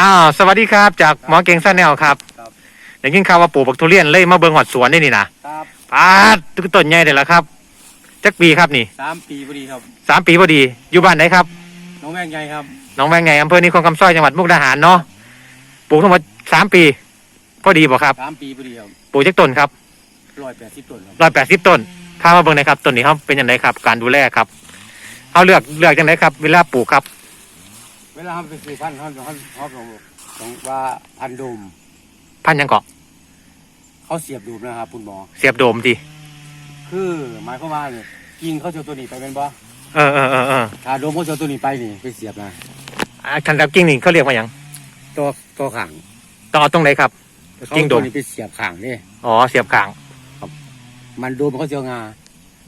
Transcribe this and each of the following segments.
อ้าวสวัสดีครับจากหมอเก่งซ่าแนวครับครับ ได้ยินข่าวว่าปลูกบักทุเรียนเลยมาเบิ่งหอดสวนได้นี่นะครับปาดตึกต้นใหญ่เด้อละครับจักปีครับนี่สามปีพอดีครับสามปีพอดีอยู่บ้านไหนครับน้องแม่งไงครับหน้องแวงไงอำเภอนิคมคำสร้อยจังหวัดมุกดาหารเนาะปลูกทั้งหมดสามปีพอดีบ่ครับสามปีพอดีครับปลูกจักต้นครับร้อยแปดสิบต้นครับร้อยแปดสิบต้นพามาเบิ่งหน่อยครับต้นนี้เขาเป็นยังไงครับ การดูแลครับเขาเลือกเลือกยังไงครับ เวลาปลูกครับ เวลาเขาไปซื้อพันธุ์เขาเขาเขาบอกของว่าพันธุ์โดมพันธุ์หยังเกาะเขาเสียบดูมนะครับคุณหมอ เสียบโดมทีคือหมายความว่าเนี่ยกินเขาจะเอาตัวนี้ไปเป็นบ่เออเออเออเออถ้าโดมเขาจะเอาตัวนี้ไปนี่ไปเสียบนะอ่าคันดับกิ้งนี่เขาเรียกว่าหยังตัวตัวขังต้องเอาตรงไหนครับ เขากิ้งโดมตัวนี้ไปเสียบขังนี่อ๋อเสียบขางมันโดมเขาจะเอางา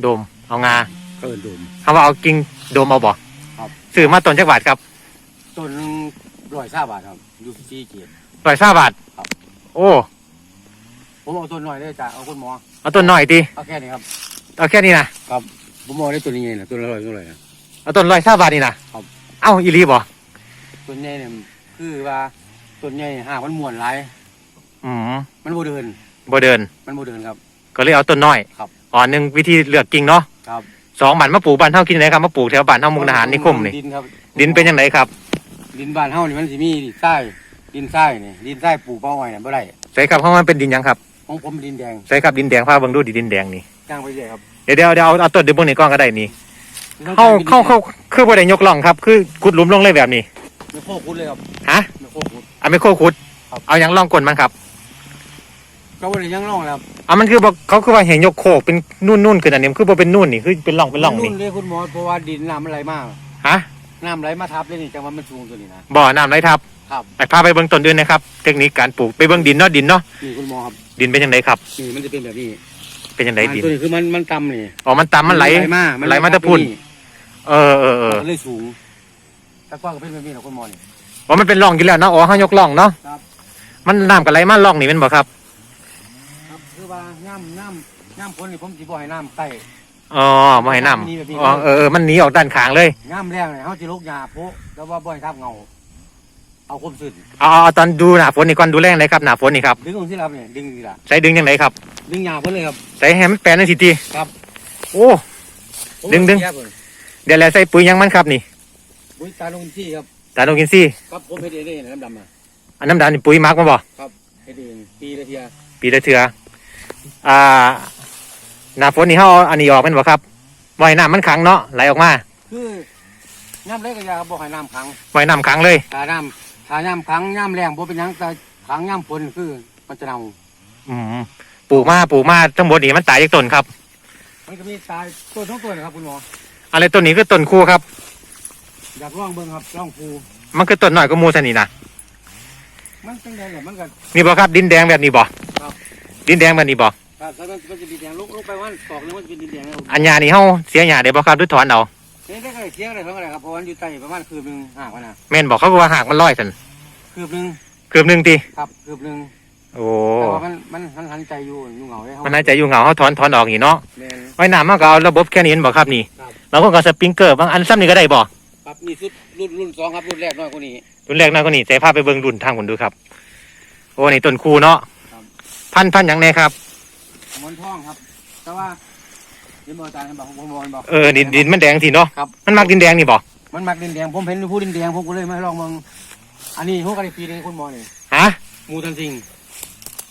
โดมเอางาเขาเอินโดมคำว่าเอากิ่งโดมเอาบ่ครับ ซื้อมาต้นจักบาทครับ ต้นหนึ่งร้อยห้าบาทครับอยู่ที่เกียรติ ร้อยห้าบาทครับ โอ้ผมเอาต้นหน่อยได้จ้ะเอาคุณหมอเอาต้นหน่อยดิเอาแค่นี้ครับเอาแค่นี้นะผมเอาได้ตัวนี้ไงนะตัวละร้อยตัวละร้อยนะ เอาต้นร้อยห้าบาทนี่นะครับ เอ้าอีรีบ่ต้นใหญ่เนี่ยคือว่าต้นใหญ่หากมันม่วนหลายอืมมันโบเดิน บ่เดิน มันโบเดินครับ ก็เลยเอาต้นน้อยครับ อ๋อหนึ่งวิธีเลือกกิ่งเนาะครับสองบาทมาปลูกบ้านเท่ากินไหนครับมาปลูกแถวบ้านเท่ามุกดาหารนิคมนี่ดินครับดินเป็นยังไงครับ ดินบ้านเฮานี่มันสิมีดินทรายดินทรายนี่ดินทรายปลูกเป้าไว้น่ะบ่ได้ใส่ครับเพราะมันเป็นดินหยังครับของผมดินแดงใส่ครับดินแดงพาเบิ่งดูดิดินแดงนี่จ้างไปเรื่อยครับเดี๋ยวเดี๋ยวเดี๋ยวเอาเอาต้นเดี๋ยวเบิ่งนี่ก่อนก็ได้นี่เข้าเข้าเข้าคือบ่ได้ยกล่องครับ คือขุดหลุมลงเลยแบบนี้ไม่โคขุดเลยครับฮะไม่โคขุด เอาไม่โคขุด ครับ เอาหยังล่องก้นมันครับก็บ่ได้ยังร่องแล้วครับอะมันคือบอกเขาคือว่าเห็นยกโคกเป็นนุ่นนุ่นๆขึ้นอันนี้มันคือบ่เป็นนุ่นนี่คือเป็นร่องเป็นร่องนี่รุ่เลยคุณหมอเพราะว่าดินน้ำมันไหลมากฮะ น้ำไหลมาทับเลยนี่จังว่ามันสูงตัวนี้นะ บ่อน้ำไหลทับครับไปพาไปเบิ่งต้นอื่นนะครับ เทคนิคการปลูกไปเบิ่งดินเนาะดินเนาะนี่คุณหมอครับดินเป็นยังไงครับนี่มันจะเป็นแบบนี้เป็นยังไงดิน ตัวนี้คือมันมันต่ำนี่อ๋อมันต่ำมันไหลมาไหลมาแต่พุ่นเออเออเออมันเลยสูงแต่กว้างก็เป็นแบบนี้นะคุณหมอนี่อ๋อมันเป็นร่องอยู่แล้วเนาะอ๋อเฮายกร่องเนาะครับมันน้ำกับไหลมาร่องนี่แมันบ่ครับ ครับคือว่าน้ำน้ำน้ำพ้นนี่ผมสิบ่ให้น้ำใต้ อ๋อบ่ให้น้มีแบบนี้ำอ๋อเออเออมันหนีออกด้านข้างเลยน้ำแรงเนี่ยเขาจะลุกยาโพะแล้วว่าบ่ให้ทับเงา เอาคมสุดเอาเอาเอาตอนดูหน้าฝนนี่ก่อนดูแรงเลยครับหน้าฝนนี่ครับดึงลงที่รับเนี่ยดึงทีละใช้ดึงยังไงครับดึงยาเพิ่นเลยครับใช้ให้มันแปลนจังสิติครับ โอ้ผมดึงดึงเสียก่อนเดี๋ยวแล้วใส่ปุ๋ยยังมันครับนี่ปุ๋ยตาลงที่ครับตาลงกินซี่ครับผมเฮ็ดเองนี่น้ำดำอะอันน้ำดำนี่ปุ๋ยมักมาบ่ เฮ็ดเองปีละเทียปีละเทืออ่า หน้าฝนนี่เฮาเอาอันนี้ออกแม่นบ่ครับบ่ให้น้ำมันขังเนาะไหลออกมาคือน้ำเล็กกับยาครับบ่ให้น้ำขังบ่ให้น้ำขังเลย ถ้าน้ำถ้าน้ำขังน้ำแรงบ่เป็นหยังแต่ขังน้ำฝนคือมันจะเน่าอืมปลูกมาปลูกมาทั้งหมดนี่มันตายจากต้นครับมันก็มีตายตัวทั้งตัวนะครับคุณหมออะไรต้นนี้คือต้นคู่ครับ อยากลองเบิ่งครับลองปูมันคือต้นหน่อยก็มูสนี่นะมันจังได๋แหละมันก็นี่บ่ครับ ดินแดงแบบนี้บ่ครับดินแดงแบบนี้บ่ ถ้าถ้ามันมันจะดีแดงลุกลงไปวันตอกนึงมันจะเป็นดินแดงนะครับอันยานี่เฮาเสียหญ้าได้บ่ครับหรือถอนเอานี่ได้ก็เสียงอะไรเท่าไหร่ครับเพราะมันอยู่ใต้ประมาณคืบหนึงห่างกันนะแม่นบอกเขาก็ว่าหากมันลอยซั่นคืบหนึงเกือบหนึงติครับคืบหนึงโอ้แต่ว่ามันมันมันหันใจอยู่อยู่เหงาเลยมันน่าจะอยู่เหงาเฮาถอนถอนออกนี่เนาะแม่น ไว้น้ำมันก็เอาระบบแค่นี้เห็นบ่ครับนี่ครับ เราก็ก็สปริงเกอร์บางอันซ้ำนี่ก็ได้บ่ครับนี่สุดรุ่นรุ่นสองครับรุ่นแรกน้อยกว่านี้ รุ่นแรกน้อยกว่านี้ใส่ภาพไปเบิ่งรุ่นทางผมดูครับ โอ้นี่ต้นคูเนาะครับ พันธุ์พันธุ์หยังแน่ครับหม อนทองครับ แต่ว่าเดี๋ยวมออาจารย์บอกผมบอกบอก เออดินดินมันแดงทีเนาะครับ มันมักดินแดงนี่บ่มันมักดินแดงผมเห็นผู้ดินแดงผมก็เลยมาลองมองอันนี้หัวกะทิปีนึงคุณหมอนี่ฮะมูทันซิง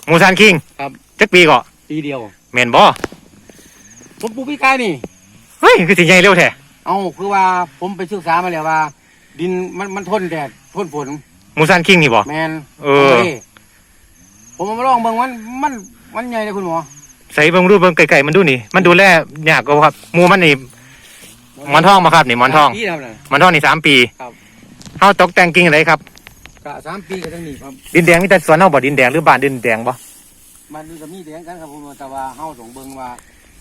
มูซานคิงครับ จักปีก็ปีเดียวแม่นบ่ผมปลูกพี่กายนี่ เฮ้ยคือสิใหญ่เร็วแท้เอาคือว่าผมไปศึกษามาแล้วว่า ดินมันมันทนแดดทนฝนมูซานคิงนี่บ่ แมนเออ ผมเอามาลองเบิ่งมันมันมันใหญ่เลยคุณหมอ ใส่เบิ่งดูเบิ่งไกลๆมันดูนี่ มันดูแลยากกว่าครับหมูมันนี่หมอนทองมาครับนี่หมอนทองปีแล้วนะ หมอนทองนี่สามปีครับ เฮาตกแต่งกิ่งอะไรครับ กะสามปีก็ต้องหนีครับ ดินแดงมีแต่สวนเฮาบ่ดินแดงหรือบ้านดินแดงบ่มันมีก็มีแดงกันครับผมแต่ว่าเฮาส่งเบิ่งว่า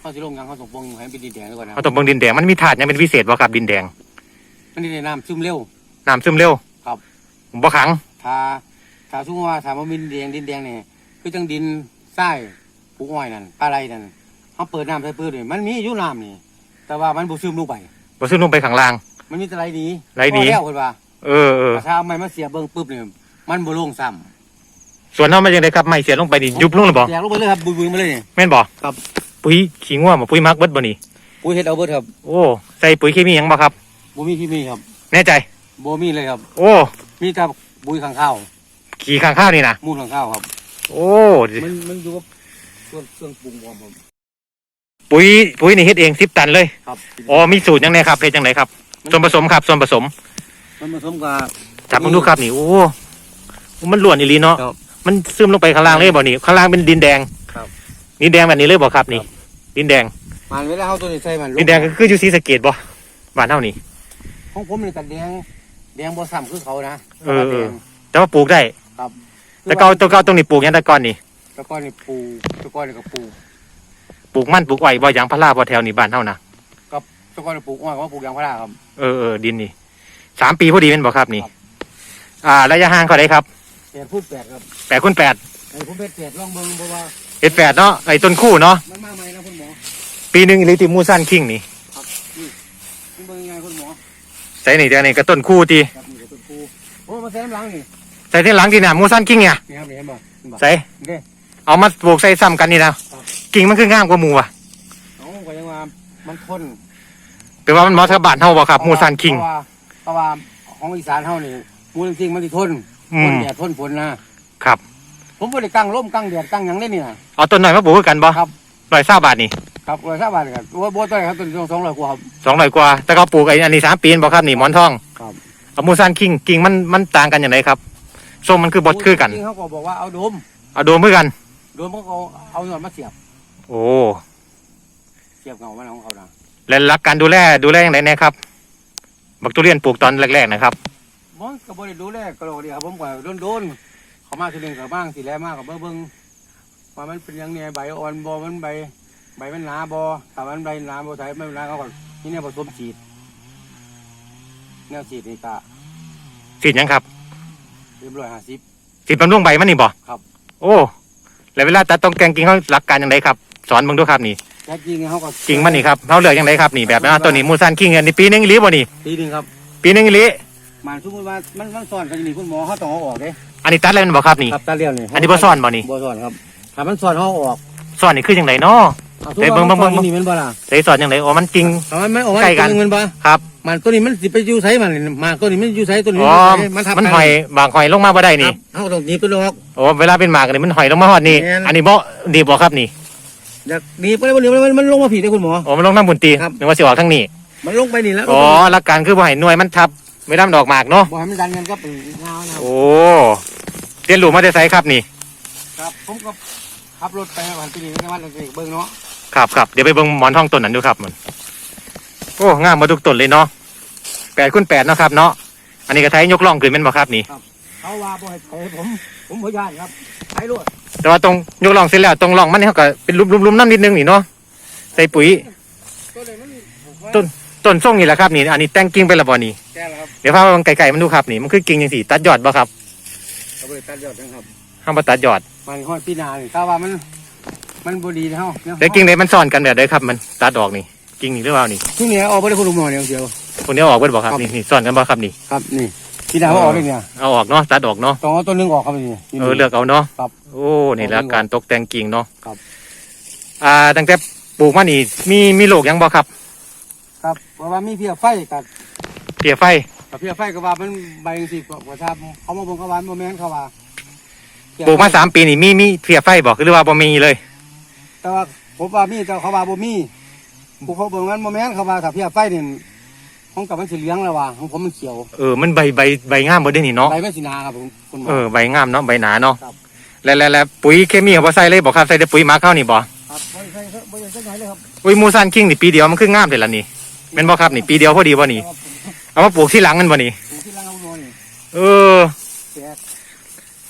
เฮาสิลงยังเฮาส่งเบิ่งให้มันเป็นดินแดงดีกว่านะเฮาต้องเบิ่งดินแดงมันมีธาตุหยังเป็นพิเศษบ่ครับดินแดงมันนี่น้ำซึมเร็ว น้ำซึมเร็วครับ บ่ขัง ถ้าถ้าสมมติว่าถ้ามันมีดินแดงดินแดงเนี่ยคือจังดินทราย ปลูกอ้อยนั่นปลาไหลนั่นเฮาเปิดน้ำใส่ปืนนี่มันมีอยู่น้ำนี่ แต่ว่ามันบ่ซึมลงไป บ่ซึมลงไปข้างล่าง มันมีแต่ไหลหนีไหลหนี พอแล้วเพิ่นว่าเออเออแต่ถ้าเอาไม้มาเสียบเบิ่งปุ๊บเนี่ยมันบ่ลงซ้ส่วนเฮามันยังไงครับไม่เสียลงไปนี่ำยุบลงหรือบ่แตกลงไปเลยครับบุยๆมาเลยนี่ แม่นบ่ครับ ปุ๋ยขี้ง่วบ่ปุ๋ยมักเบิดบ่นี่ปุ๋ยเฮ็ดเอาเบิดครับโอ้ใส่ปุ๋ยเคมีหยังบ่ครับ บ่มีที่มีครับแน่ใจ บ่มีเลยครับ โอ้มีแต่ปุ๋ยข้างข้าวขี่ข้างข้าวนี่นะมูลข้างข้าวครับ โอ้ มันมันอยู่กับ เครื่องเครื่องปรุงรวมครับ ปุ๋ยปุ๋ยนี่เฮ็ดเอง10ตันเลยครับอ๋อมีสูตรยังไงครับเฮ็ดจังไดครับ ส่วนผสมครับ ส่วนผสมมันผสมกับ จับมึงดูครับนี่โอ้มันล้วนอีหลีเนาะครับมันซึมลงไปข้างล่างเลยบ่นี่ข้างล่างเป็นดินแดงครับ ดินแดงแบบนี้เลยบ่ครับนี่ ดินแดง มันเวลาเฮาตัวนี้ใส่มันลดินแดงก็คืออยู่ศรีสะเกษบ่บ้านเฮานี่ ของผมนี่ก็แดงแดงบ่ซ้ำคือเขานะเออเออแดงแต่ว่าปลูกได้ ครับแต่เก่าตัวเก่าตรงนี้ปลูกหยังแต่ก่อนนี่ ตะก้อนนี่ปูตะก้อนนี่ก็ปูปลูกมันปลูกอ้อยบ่ยางพาราบ่แถวนี้บ้านเฮานะตะก้อนนี่ปลูกอ้อยก็ปลูกยางพาราครับ เออเออดินนี่สามปีพอดีแม่นบ่ครับนี่ ครับ อ่าระยะห่างเท่าไหร่ครับแปดพูดแปดครับแปดคูณแปดไอ้ผมเป็ดแปดลองเบิ่งเพราะว่าเอ็ดแปดเนาะไอ้ต้นคู่เนาะมันมาใหม่นะคุณหมอปีหนึงอีหรือที่มูซันคิงนี่คุณเบิ่งยังไงคุณหมอใส่นี่เดี๋ยวนี้ก็ต้นคู่ที่ครับนี่ก็ต้นปูโอ้มาใส่น้ำหลังนี่ใส่ที่หลังที่น่ะมูซันคิงเนี่ยนี่ครับนี่เห็นบ่เห็นบ่ใส่เด้ เอามาปลูกใส่ซ้ำกันนี่นะกิ่งมันคืองามกว่าหมูอะเอาก็ยังว่ามันทนแปลว่ามันเหมาะกับบ้านเฮาบ่ครับมูซันคิง เพราะว่าเพราะว่าของอีสานเฮานี่มูลจริงมันสิทนอืทนมแดดทนฝนนะครับ ผมบ่ได้กั้งร่มกั้งแดดกั้งหยังได้นี่นะ เอาต้นหน่อยมาปลูกคือกันบ่ครับ ร้อยเศร้าบาทนี่ครับร้อยสามบาทครับโอ้บ่ต้อยครับต้นสองร้อยกว่าครับ สองร้อยกว่า แต่เขาปลูกไอ้อันนี้สามปีนบ่ครับนี่หมอนทองครับ เอามูซันคิงกิ่งมันมันต่างกันอย่างไรครับส้มมันคือบดคือกัน จริงๆเขาก็บอกว่าเอาโดมเอาโดมคือกัน โดมเขาก็เอาหนวดมาเสียบ โอ้เสียบเงามันของเขานะและรักการดูแลดูแลอย่างไรแน่ครับ บักทุเรียนปลูกตอนแรกๆนะครับมันก็บ่ได้ดูแลก็โลดีครับผมก็โดนๆเขามาทีหนึงก็บ้างสิแลมากก็เบิ่งเบิ่งว่ามันเป็นหยังเนี่ยใบอ่อนบ่มันใบใบมันหนาบ่ถ้ามันใบหนาบ่ใส่ไม่หนาเขาก็นี่เนี่ยผสมฉีดแนวฉีดนี่ก็สีดหยังครับเรียบร้อยห้าสิบสีดบำรุงใบมันนี่บ่ครับ โอ้ แล้วเวลาตัดต้องแกงกิ่งเขาหลักการอย่างไรครับ สอนเบิ่งดูครับนี่แต่จริงๆเขาก็กิ่งมันนี่ครับเขาเลือกอย่างไรครับนี่แบบว่าตัวนี้มูซันคิงอันนี้ปีหนึงอีหลีบ่นี่ทีหนึงครับปีหนึงอีหลีมันสมมติว่ามันมันซ่อนกันนี่คุณหมอเขาต้องเอาออกเด้อันนี้ตัดแล้วแมันบ่ครับนี่ ครับตาเลี้ยวนี่อันนี้บ่ซ่อนบ่นี่ บ่ซ่อนครับถ้ามันซ่อนเขาเอาออกซ่อนนี่คืออย่างไรเนาะ อาเอ้ยเบิ่งเบิ่งเบิ่งซ่อนอยู่นี่แมันบ่ล่ะใส่ซ่อนอย่างไรอ๋อมันกิ่งถ้ามันไม่ออกมาใกล้กันตัวหงมันบ่ครับ มันตัวนี้มันสิไปอยู่ไสมันนี่มาตัวนี้มันอยู่ไสตัวนี้อ๋อมันทับมันกัหอยบางหอยลงมาบ่ได้นี่ครับเขาต้องหนีบตัวออก โอ้เวลาเป็นหมากนี่มันหอยลงมาฮอดนี่ แม่น อันนี้บ่ดีบ่ครับนี่อยากหนีบไปบ่หนีบมันมันลงมาผิดเลยคุณหมอ โอ้มันลงน้ำบุญตีครับ นึกว่าสิออกทั้งนี้มันลงไปนี่แล้วอ๋อหลักการคือบ่ให้หน่วยมันทับไม่ดำดอกหมากเนาะบ่ให้มันดันกันก็เป็นเงานะครับ โอ้เรียนรู้มาได้ไสครับนี่ครับผมก็ขับรถไปวันที่นี่ในวันนี้เบิ่งเนาะครับครับเดี๋ยวไปเบิ่งหมอนทองต้นนั้นดูครับมัน โอ้งามมาทุกต้นเลยเนาะแปดคูณแปดเนาะครับเนาะอันนี้ก็ไทยยกล่องขึ้นเป็นบ่ครับนี่เขาว่าบ่ให้ไปผมผมบ่ย่านครับไปรถแต่ว่าตรงยกล่องเสร็จแล้วตรงล่องมันนี่เขาก็เป็นลุมๆๆน้ำนิดนึงนี่เนาะใส่ปุ๋ยตัวนี้มันต้นต้นส่งนี่แหละครับนี่อันนี้แต่งกิ่งไปและบ่นี่แก่แล้วครับเดี๋ยวพาไปเบิ่งไกลๆมันดูครับนี่มันคือกิ่งจังซี่ตัดยอดบ่ครับเอาไปตัดยอดนะครับห้ามบ่ตัดยอดมันฮอดปีหนานี่ถ้าว่ามัน มันบ่ดีนะเฮาเนี่ยแต่กิ่งใดมันซ่อนกันแบบใดครับ มันตัดออกนี่ กิ่งนี่หรือเปล่านี่ที่นี่ออกบ่ได้คุณลุงหมอเดียวเดียว พวกนี้เอาออกเบิดบ่ครับครับ นี่นี่ซ่อนกันบ่ครับนี่ครับนี่ปีหนาเขาออกเลยเนี่ยเอาออกเนาะตัดออกเนาะต้องเอาตัวหนึงออกครับนี่ เออเลือกเอาเนาะครับโอ้นี่แหละการตกแต่งกิ่งเนาะครับ อ่าตั้งแต่ปลูกมานี่มีมีโรคหยังบ่ครับครับเพราะว่ามีเพียไฟกับเพียไฟกับเพียไฟก็ว่ามันใบจังซี่กว่าถ้าเขามาเบิ่งเขาว่าบ่แม่นเขาว่าเพี้ยปลูกมาสามปีนี่มีมีเพียไฟบ่หรือว่าบ่มีเลยแต่ว่าผมว่ามีแต่เขาว่าบ่มี ผู้เขาเบิ่งมันบ่แม่นเขาว่าถ้าเพียไฟนี่ของกับมันสิเหลืองแล้วว่าของผมมันเขียวเออมันใบใบใบงามบ่ได้นี่เนาะใบมันสิหนาครับผมคุณหมอ เออใบงามเนาะใบหนาเนาะครับ แล้วแล้วแล้วปุ๋ยเคมีเขาบ่ใส่เลยบ่ครับใส่แต่ปุ๋ยหมาเข้านี่บ่ครับบ่ใช่บ่ใช่ใช่เลยครับอุ้ยมูซันคิงนี่ปีเดียวมันคืองามเลยล่ะนี่แม่นบ่ครับนี่ปีเดียวพอดีบ่นี่ครับผมเอามาปลูกที่หลังกันบ่นี่ปลูกที่ร้านเอาโนนี่เออแตก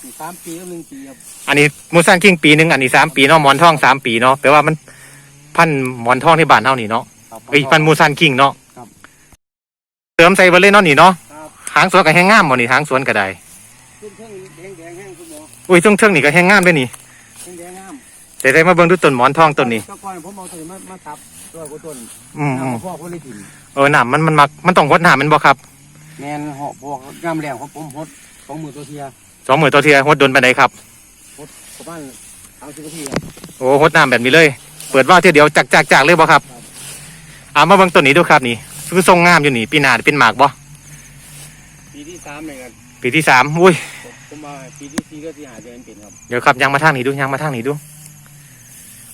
นี่สามปีกับหนึ่งปีครับอันนี้มูซันคิงปีหนึงอันนี้สามปีเนาะหมอนทองสามปีเนาะแปลว่ามัน พันธุ์หมอนทองที่บ้านเฮานี่เนาะครับเอ้ยพันธุ์มูซันคิงเนาะครับเติมใส่เบ่เลยเนาะนี่เนาะครับหางสวนก็แห้งงามบ่นี่หางสวนก็ได้ขึ้นเครื่องแดงแดงๆแห้งคุณหมออุ้ยเทิงๆนี่ก็แห้งงามเด้อนี่แดงแดงๆงามแต่ได้มาเบิ่งดูต้นหมอนทองต้นนี้เจ้าก้อนผมเอาตัวนี้มามาทับตัวกูต้นอืมน้อืมำพ่อคนได้ถิ่นเออน้ำมันมันมักมันต้องรดน้ำแมันบ่ครับแมนเหาะพวกน้ำแรงของผมพดของมือตัวเทียสองหมื่นตัวเทียหดดนไปไหนใดครับ ประมาณสามสิบนาทีครับโอ้หดน้ำแบบนี้เลย เปิดว่าวเทียเดียวจักจักจักเลยบ่ครับเอามาเบิ่งต้นนี้ดูครับนี่คือทรงงามอยู่นี่ปีหน้าเป็นหมากบ่ปีที่สามเลยครับปีที่สามอุ้ยผมมาปีที่สี่ก็ที่หาเดือนเป็นครับเดี๋ยวครับยังมาทางนี้ดูยังมาทางนี้ดู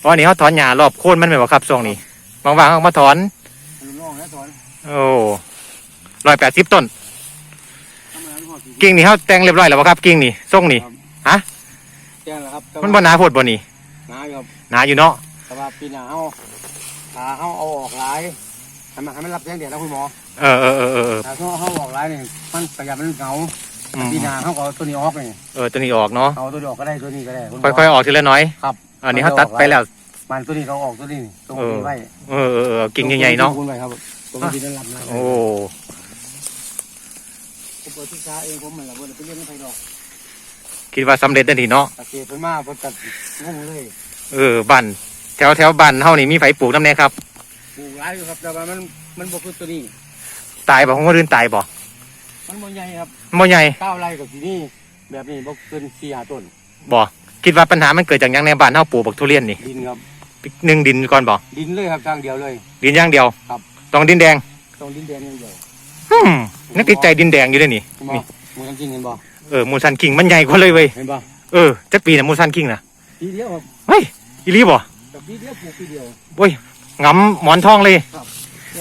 อ๋อนี่เขาถอนหญ้ารอบโคนมันไหมบ่ครับช่วงนี้บางๆเขามาถอนลูกน้องนะสอนโอ้ร้อยแปดสิบต้นทำงานหอดปีกิ่งนี่เขาแต่งเรียบร้อยแล้วบ่ครับ กิ่งนี่ทรงนี่ ฮะ แจ้งแล้วครับแต่มันว่าบ่หนาโพดบ่นี่หนาอยู่ครับ หนาอยู่เนาะ แต่ว่าปีหน้าเขาขาเขาเอาออกหลายให้มันให้มันรับแจ้งเดียดนะคุณหมอเออเออเออเออเออถ้าเขาเขาออกหลายนี่มันประหยัดมันเหงาอืม ปีหน้าเขาก็เอาตัวนี้ออกนี่เออตัวนี้ออกเนาะเอาตัวนี้ออกก็ได้ตัวนี้ก็ได้ณหมค่อยๆออกทีละน้อย ครับ อันนี้เขาตัดไปแล้ว มันตัวนี้เขาออกตัวนี้ตรงเออนี้ไว้เออเออเออกิ่งใหญ่ๆเนาะตรงไว้ครับตรงนี้นั่นรับนะโอ้ผมเปิดที่ช้าเองผมเหมือนละเบนไปเล่นไม่ไฟดอกคิดว่าสำเร็จได้ทีเนาะตะเกียบเพิ่นมาเพิ่นตัดงงเลย เออบ้าน แถวแถวบ้านเฮานี่มีไฟปลูกน้ำแน่ครับ ปลูกหลายอยู่ครับ แต่ว่ามันมันบ่คือตัวนี้ ตายบ่ของคนอื่นตายบ่มันบ่ใหญ่ครับบ่ใหญ่เก้าไร่กับที่นี่แบบนี้บ่เกินสี่ห้าต้นบ่คิดว่าปัญหามันเกิดจากหยังในบ้านเฮาปลูกบักทุเรียนนี่ดินครับ หนึ่งดินก่อนบ่ดินเลยครับทางเดียวเลย ดินอย่างเดียวครับ ต้องดินแดงตรงดินแดงอย่างเดียวฮึมนึกติดใจดินแดงอยู่ด้วยนี่เห็นบ่นี่มึงจริงเห็นบ่เออมูซันคิงมันใหญ่กว่าเลยเว้ยเห็นบ่เออจักปีน่ะมูซันคิงน่ะปีเดียวครับเฮ้ยอีหลีบ่กับ ปีเดียวปลูกปีเดียวโอ้ยงำหมอนทองเลย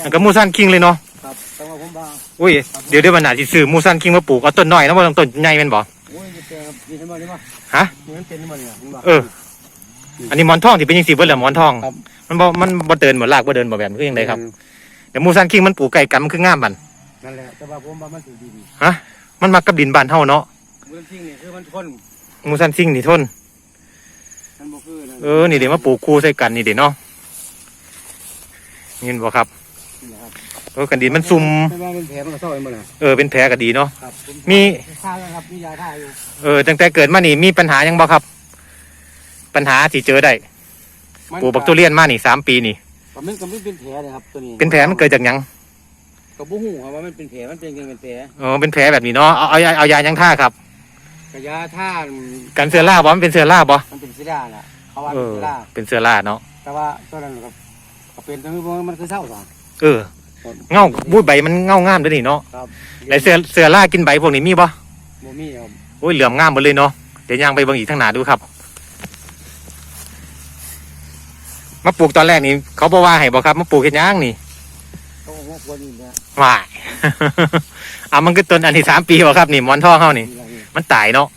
มันก็มูซันคิงเลยเนาะครับแต่ว่าผมว่าอุ้ยเดี๋ยวเดี๋ยวมันน่าสิซื้อมูซันคิงมาปลูกเอาต้นน้อยนะบ่ต้องต้นใหญ่แม่นบ่โอ้ยนี่เป็นครับนี่เห็นบ่นี่บ่ฮะนี่มันเป็นนี่บ่เนี่ยเห็นบ่เออ อันนี้หมอนทองที่เป็นจังซี่เบิดแหละหมอนทองครับมันบ่มันบ่เดินบ่ลากบ่เดินบ่แบบคือจังไดครับแต่มูซันคิงมันปลูกไก่กันมันคืองามบันนั่นแหละแต่ว่าผมว่ามันถือดินมันมากับดินบ้านเฮาเนาะมึงจริงนี่คือมันทนมูซันคิงนี่ทนมันบ่คือนั่น เออ นี่เดี๋ยวมาปลูกคู่ใส่กันนี่เดี๋ยวเนาะนี่เห็นบ่ครับนี่นะครับเออกันดินมันซุ่มไม่ว่าเป็นแผลมันก็เศร้าไปหมดเลยเออเป็นแผลก็ดีเนาะครับผมีท่าแล้วครับมียาท่าอยู่เออตั้งแต่เกิดมานี่มีปัญหาหยังบ่ครับ ปัญหาที่เจอได้มันปลูกบักทุเรียนมานี่สามปีนี่ ก็มันก็ไม่เป็นแผลเลยครับตัวนี้เป็นแผลมันเกิดจากหยังก็บ่ฮู้ครับว่ามันเป็นแผลมันเป็นยังเป็นแผลเออเป็นแผลแบบนี้เนาะเอาเอาเอาเอายายังท่าครับ กระยาท่ากันเสือล่าบ่มันเป็นเสือล่าบ่มันเป็นซิล่าน่ะ เขาว่าเอเป็นอซิล่าเป็นเสือล่าเนาะ แต่ว่าตัวนั้นก็ก็เป็นตัวนี้มันคือเศร้าสองเออ เงาบุ้ยใบมันเงางามด้วยนี่เนาะครับแล้วเสือเสือล่ากินใบพวกนี้มีบ่บ่มีครับโอ้ยเหลือมงามหมดเลยเนาะ เดี๋ยวย่างไปเบิ่งอีกทางหน้าดูครับ มาปลูกตอนแรกนี่เขาบอกว่าให้บ่ครับมาปลูกเฮ็ดหยังนี่ต้องงอกกว่านี้นะว่าย อะมันก็ต้นอันที่สามปีวะครับนี่หมอนทองเขานี่ นี่ล่ะนี่มันตายเนาะ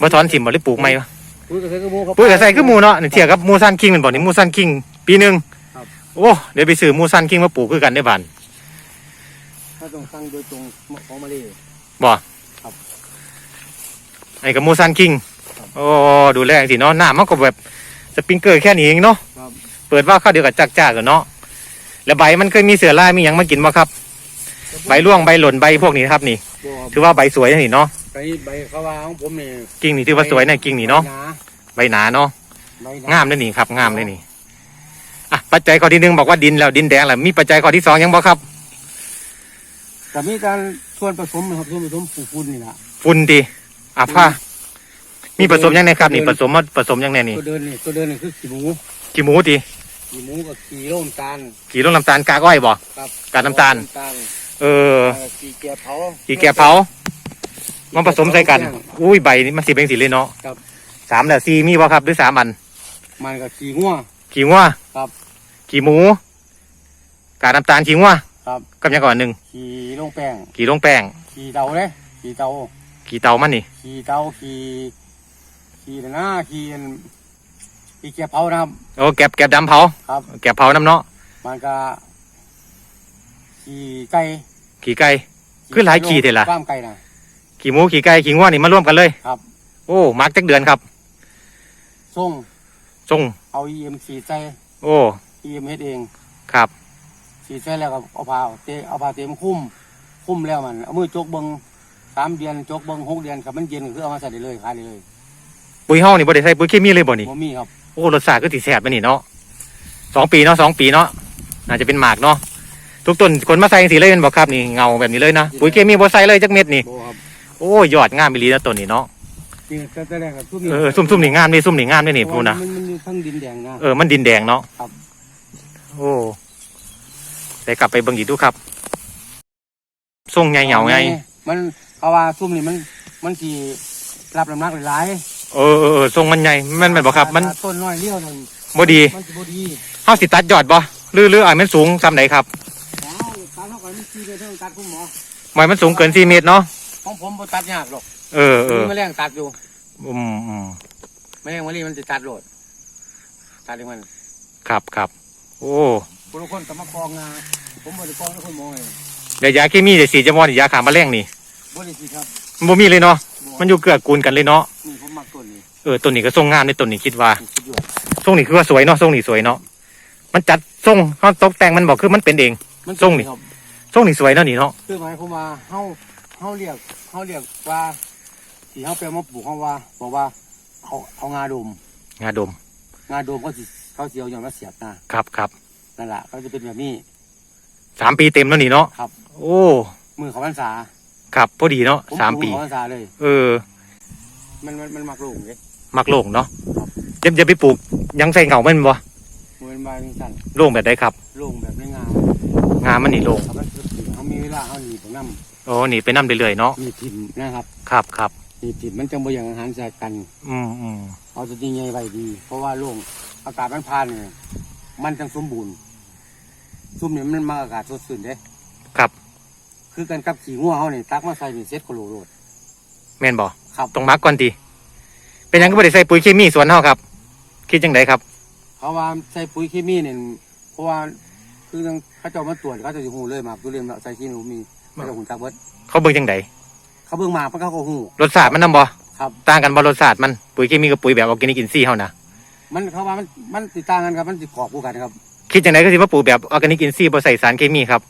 บ่ถอนถิ่มบ่หรือปลูกใหม่วะ ปุ้ยก็ใส่กระโมครับ ปุ้ยก็ใส่คือหมูเนาะนี่เทียบกับหมูซันคิงแมันบ่นี่หมูซันคิง ปีหนึงครับ โอ้เดี๋ยวไปซื้อหมูซันคิงมาปลูกคือกันได้อบันถ้าต้องสั่งโดยตรงของมาเลยไอ้กับหมูซันคิงครับ โอ้ดูแลจังซี่เนาะน้ำมันก็แบบสปริงเกอร์แค่นี้เองเนาะครับเปิดว่าข้าวเดียวกับจักจ้ากันเนาะแล้วใบมันเคยมีเสือลายมีหยังมากินบ่ครับ ใบร่วงใบหล่นใบพวกนี้ครับนี่ บ่ครับถือว่าใบสวยอย่างนี้เนาะ ใบใบเขาว่าของผมนี่กิ่งนี่ถือว่าสวยนะกิ่งนี่เนาะใบหใบหนาเนาะใบหงามเลยนี่ครับงามเลยนี่อะปัจจัยข้อที่หนึ่งบอกว่าดินแล้วดินแดงแล้วมีปัจจัยข้อที่สองยังบ่ครับแต่มีการส่วนผสมนะครับส่วนผสมปูฝุ่นนี่ล่ะฝุ่นดีอะผ้ามีผสมยังไงครับนี่ผสมมาผสมยังไงนี่ตัวเดินนี่ตัวเดินนี่คือขี้หมูขี้หมูดีขี้หมูกับขี้โล่มตาลขี้ลงน้ำตาลกากอ้อยบ่ครับกากน้ำตาลน้ำตาลเออเอ่อขี้แกะเผาขี้แกะเผา มันผสมใส่กัน อุ้ยใบนี่มันสีเป็นสีเลยเนาะครับ สามแล้วสี่มีบ่ครับหรือสามอัน มันกับขี้งัวขี้งัวครับ ขี้หมู กากน้ำตาลขี้งัวครับกับยังก่อนหนึ่งขี้ลงแป้งขี้ลงแป้งขี้เตาเลยขี้เตาขี้เตามันนี่ขี้เตาขี้ขี้นะนะขี้อันขี้แกะเผานะครับ โอ้แกบแกบดำเผาครับ แกบเผาน้ำเนาะมันก็ขี้ไก่ขี้ไก่ คือหลายขี้เด้ล่ะ กล้ามไก่นะ ขี่หมูขี่ไก่ขี่งัวนี่มาร่วมกันเลยครับ โอ้มักจักเดือนครับส่งทรงเอาเอ็มสีใส่โอ้เอ็มเฮ็ดเองครับ สีใส่แล้วก็เอาผ้าเตะเอาผ้าเต็มคุ้มคุ้มแล้วมันเอามือจกเบิงสามเดือนจกเบิงหกเดือนครับมันเย็นก็คือเอามาใส่ได้เลยขายได้เลยปุ๋ยเฮานี่บ่ได้ใส่ปุ๋ยเคมีเลยบ่นี่บ่มีครับโอ้รสชาติก็ติแสบไปนี่เนาะสองปีเนาะสองปีเนาะน่าจะเป็นหมากเนาะทุกต้นคนมาใส่จังสีเลยเป็นบอกครับนี่เงาแบบนี้เลยนะปุ๋ยเคมีบ่ใส่เลยจักเม็ดนี่โบครับโอ้ยอดงามอีหลีนะตัวนี้เนาะนี่แต่แต่แรกกับซุ่มเออซุ่มซุ่มนี่งามนี่ซุ่มนี่งามนี่นี่พูนะมันมันอยู่ทั้งดินแดงนะ เออมันดินแดงเนาะครับ โอ้ได้กลับไปเบิ่งอีกดูครับทรงใหญ่เหงาไง มันเพราะว่าซุ่มนี่มันมันสีรับน้ำหนักหลายเออเออเออทรงมันใหญ่แมันแม่นบ่ครับ มันต้นน้อยเลี้ยวนั่นบ่ดีมันจะบ่ดีเฮาสิตัดยอดบ่หรือหรืออะมันสูงซำไหนครับแล้วการเท่ากันมันซีเลยเท่าตัดคุณหมอหมายมันสูงเกิน4เมตรเนาะ ของผมบ่ตัดยากหรอกเออเออมีแมลงตัดอยู่อืมอืมแมลงวันนี้มันจะตัดโหลดตัดเองมันครับครับโอ้ผู้ทุกคนก็มากองงาผมบ่ได้กองให้คนมองเลยเดี๋ยวยาเคมีเดี๋ยวสีจะมอนยาขาแมลงนี่บ่ได้สิครับมันบ่มีเลยเนาะบ่มันอยู่เกือกูลกันเลยเนาะนี่ผมมักต้นนี้เออตัวนี้ก็ทรงงามในตัวนี้คิดว่าสุดยอดทรงนี้คือว่าสวยเนาะทรงนี้สวยเนาะมันจัดทรงเขาตกแต่งมันบอกคือมันเป็นเองมันทรงนี่ ครับทรงนี้สวยเนาะนี่เนาะคือหมายความว่าเฮา เฮาเรียกเฮาเรียกว่าที่เฮาไปเอามาปลูกเฮาว่าบอกว่าเอาเอางาดม งาดม งาดมเขาสิเขาสิเอาอย่างมาเสียบนะครับครับนั่นแหละเขาจะเป็นแบบนี้สามปีเต็มแล้วนี่เนาะครับ โอ้ มือเขาพรรษาครับพอดีเนาะผมสามปลูปีกเขาพรรษาเลย เออ มันมันมันมักลงเลยมักโล่งเนาะจะจะไปปลูกยังใส่เหงามันบ่มันมาเป็นสั่นโล่งแบบใดครับลงแบบไม่งามงามมันนี่โล่ง เขามันสุดเขามีเวลาเขาหนีผมน โอ้นี่ไปนํเรื่อยๆเนาะำมีทิมนะครับครับครับมีทิมมันจังบ่อย่างอาหารใส่กัน อืมอืมเอาตัวจริงใหญ่ไว้ดี เพราะว่าโล่งอากาศมันพานเนี่ยมันจังสมบูรณ์ซุ่มเนี่ยมันมาอากาศสดชื่นเด้ครับ คือกันกับขี่งัวเขาเนี่ยตักมาใส่นี่เซ็ตโคโลโรดแม่นบ่ครับต้องมักก่อนติเป็นหยังก็บ่ได้ใส่ปุ๋ยเคมีสวนเฮาครับ คิดจังไดครับเขาว่าใส่ปุ๋ยเคมีเนี่ยเพราะว่าคือจังเขาเจ้ามาตรวจเขาเจะหูเลยมาดูเรียนว่าใส่ขี้หนูมี เขาเจะหูจักเบิดเขาเบิ่งจังไดเขาเบิ่งมาเพราะเขาก็หูรสชาติมันนํบ่ครับ ต่างกันบ่รสชาติมันปุ๋ยเคมีกับปุ๋ยแบบออร์แกนิกอินทรีย์เฮานะมันเขาว่ามันมันติดต่างกันครับมันติดขอบกูกันครับคิดจังไดก็สิมาปลูกแบบออร์แกนิกอินทรีย์บ่ใส่สารเคมีครับ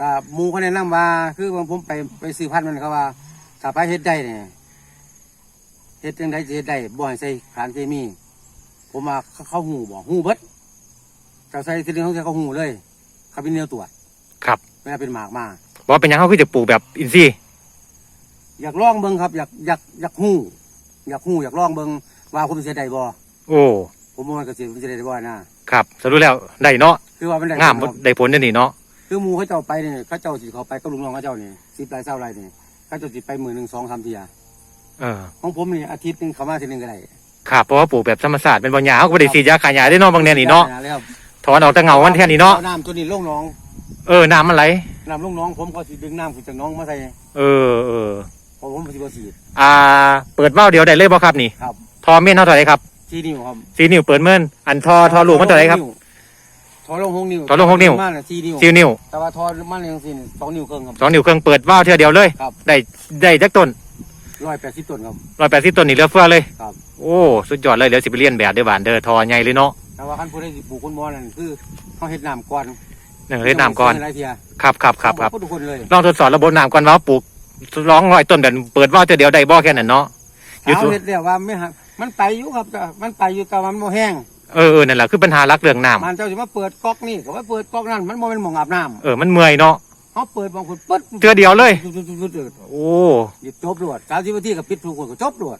กับหมูเขาแนะนำว่า คือว่าผมไปไปซื้อพันธุ์มันเขาว่าถ้าไปเฮ็ดได้เนี่ยเฮ็ดจังไดจะเฮ็ดได้บ่ให้ใส่สารเคมี ผมมาเขาเขาหูบ่หูเบิดเขาใส่ทีนึงเขาจะเขาหูเลย เขาเป็นเนื้อตรวจครับเวลาเป็นหมากมา บ่เป็นหยังเฮาคือจะปลูกแบบอินทรีย์อยากลองเบิ่งครับ อยากอยากอยากหูอยากหูอยากลองเบิ่งว่าผมจะได้บ่โอ้ผมว่ามันก็สิผมจะได้บ่นะ ครับสรุปแล้วได้เนาะคือว่ามันได้งามครับได้ผลเด้อนี่เนาะคือหมูเขาเจ้าไปเนี่ยเขาเจ้าสิเขาไปก็ลุงน้องเขาเจ้านี่สิบไรเศร้าไรนี่เขาเจ้าสิไปมือหนึ่งสองสามเทียเออของผมนี่อาทิตย์หนึงเขามาทีหนึงก็ได้ครับเพราะว่าปลูกแบบธรรมชาติเป็นบ่หญ้าเฮาก็บ่ได้ฉีดยาฆ่าหญ้าได้เนาะบางแนวนี่เนาะแล้วครับถอนออกแต่เงามันแค่นี้เนาะ อน้ำตัวนี้ลงหน้อง เออน้ำมันไหลน้ำลงหน้องผมก็สิดึงน้ำขึ้นจากหน้องมาใส่เออเออเพราะผมสิบ่สีดอ่า เปิดว่าวเดียวได้เลยบ่ครับนี่ครับทอเม่นเท่าไหร่ครับที่นิ้วครับสีนิ้วเปิดเม่นอันทอทอลูกมันเท่าไหร่ครับ ทอลงหกนิ้วทอลงหกนิ้วมาละสี่นิ้วสี่นิ้วแต่ว่าทอมาเลยจังซี่นี่สองนิ้วครึ่งครับ สองนิ้วเครื่องเปิดว่าวเท่าเดียวเลยครับ ได้ได้จักต้นร้อยแปดสิบต้นครับ ร้อยแปดสิบต้นนี่เหลือเฟือเลยครับ โอ้สุดยอดเลยเดี๋ยวสิไปเรียนแบบเด้อบานเด้อทอใหญ่เลยเนาะแต่ว่าขั้นผู้ได้สิปลูกคนบ่นั่นคือเขาเฮ็ดน้ำก่อน หนึ่งเล่นน้ำก่อนหลายเทียครับครับครับครับเขาอกทุกคนเลยลองทดสอบระบบน้ำก่อนว่าปลูกร้องร้อยต้นแบบเปิดว่าวเท่าเดียวได้บ่แค่นั้นเนาะอยู่เอาตัวเฮ็ดแล้วว่าไม่หักมันไปอยู่ครับแต่มันไปอยู่แต่ว่ามันบ่แห้งเออเออนั่นแหละคือปัญหารักเรื่องน้มันเจ้าสิมาเปิดก๊อกนี่ก็ว่าเปิดก๊อกนั่นมันบ่เป็นหม่องอาบน้ำำเออมันเมื่อยเนาะเขาเปิดบางคนปึ๊ดเทื่อเดียวเลยจุดๆๆๆโอ้หยุดจบรวดสามสิบนาทีกับปิดทุกคนก็จบรวด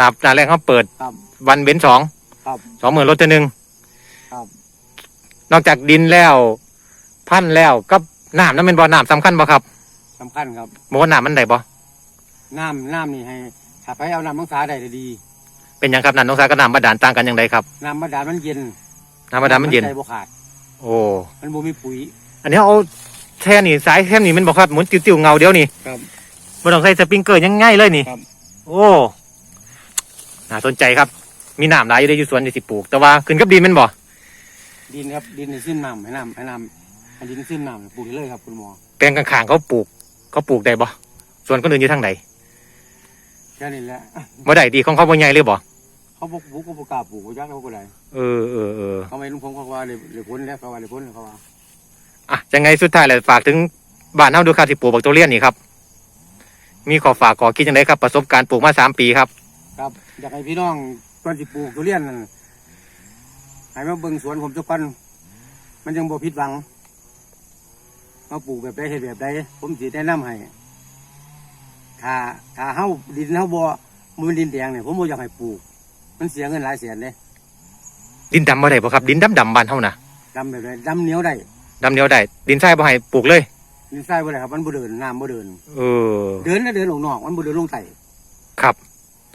นับหน้าแรกเขาเปิดครับวันเว้นสองครับสองหมื่นรถเท่านึงครับนอกจากดินแล้ว พันธุ์แล้วกับน้ำนั่นเป็นบ่อน้ำสำคัญบ่ครับสำคัญครับบอกว่าน้ำมันได้บ่น้ำน้ำนี่ให้ถ้าไปเอาน้ำมังสาได้ดี เป็นหยังครับน้ำน้องสากับน้ำบาดาลต่างกันอย่างไรครับน้ำบาดาลมันเย็นน้ำบาดาลมันเย็น ใจบ่ขาด โอ้มันบ่มีปุ๋ย อันนี้เอาแท่นี่สายแท่นี่มันบอกครับหมุนติ้วๆเงาเดียวนี่ครับบ่ต้องใส่สปริงเกอร์ยังง่ายเลยนี่ครับ โอ้น่าสนใจครับ มีน้ำหลายอยู่ได้อยู่สวนที่สิปลูก แต่ว่าขึ้นกับดินแมันบ่ดินครับดินในซึมน้ำให้น้ำให้น้ำ ให้ดินซึมน้ำปลูกได้เลยครับคุณหมอแปลงข้างๆเขาปลูกเขาปลูกได้บ่ส่วนคนอื่นอยู่ทางไหนแค่นี้แหละบ่ได้ดีของเขาบ่ใหญ่เลยบ่เขาบอกปลูกก็บ่กล้าปลูกบ่ยักเขาก็ได้เออเออเออเขาไม่ลุงผมเขาว่าเลยเลยพ้นแล้วเขาว่าเลยพ้นเขาว่าอะยังไงสุดท้ายเลยฝากถึงบ้านเฮาดูครับที่ปลูกบักโตเรียนนี่ครับมีขอฝากขอคิดยังไงครับ ประสบการณ์ปลูกมาสามปีครับ ครับอยากให้พี่น้องตอนสิปลูกทุเรียนนั่นให้มาเบิ่งสวนผมทุกคนมันยังบ่ผิดหวัง มาปลูกแบบใดเฮ็ดแบบใดผมสิแนะนำให้ถถ้าถ้าเฮาดินเฮาบ่มันเป็นดินแดงเนี่ยผมบ่อยากให้ปลูก มันเสียเงินหลายแสนเด้ดินดำบ่ได้บ่ครับ ดินดำดำๆบ้านเฮานะดำแบบไหนดำเหนียวได้ดำเหนียวได้ดินทรายบ่ให้ปลูกเลย ดินทรายบ่ได้ครับมันบ่เดินน้ำบ่เดิน เออ เดินแล้วเดินออกนอกมันบ่เดินลงใต้ครับ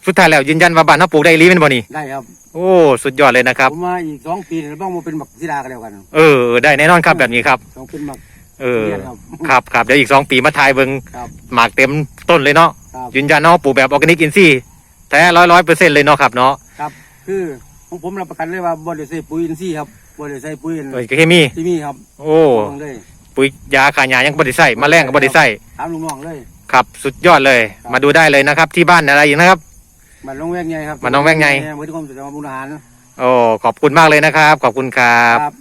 สุดท้ายแล้วยืนยันว่าบ้านเฮาปลูกได้อีหลีแม่นบ่นี่ได้ครับ โอ้สุดยอดเลยนะครับ ผมมาอีกสองปีเนี่ยบ้างมาเป็นหมักศิลากันแล้วกันเออได้แน่นอนครับแบบนี้ครับ ต้องเป็นหมัก เออเรียนครับ ครับครับเดี๋ยวอีกสองปีมาทายเบิงครับหมากเต็มต้นเลยเนาะครับ ยืนยันเนาะปลูกแบบออร์แกนิกอินซี่แท้ร้อยร้อยเปอร์เซ็นต์เลยเนาะครับเนาะครับคือของผมรับประกันเลยว่าบ่ได้ใส่ปุ๋ยอินทรีย์ครับบ่ได้ใส่ปุ๋ยโดยเคมี ที่มีครับโอ้ลงเลยปุ๋ยยาขายายังบ่ได้ใส่แมาแรงก็บ่ได้ใส่ถามลุงน้องเลย ครับ สุดยอดเลย ครับ มาดูได้เลยนะครับ ที่บ้านอะไรอีกนะครับบ้านน้องแวงใหญ่ครับบ้านน้องแวงใหญ่มือที่กรมสุขภาพบุญอาหารโอ้ขอบคุณมากเลยนะครับ ขอบคุณครับครับ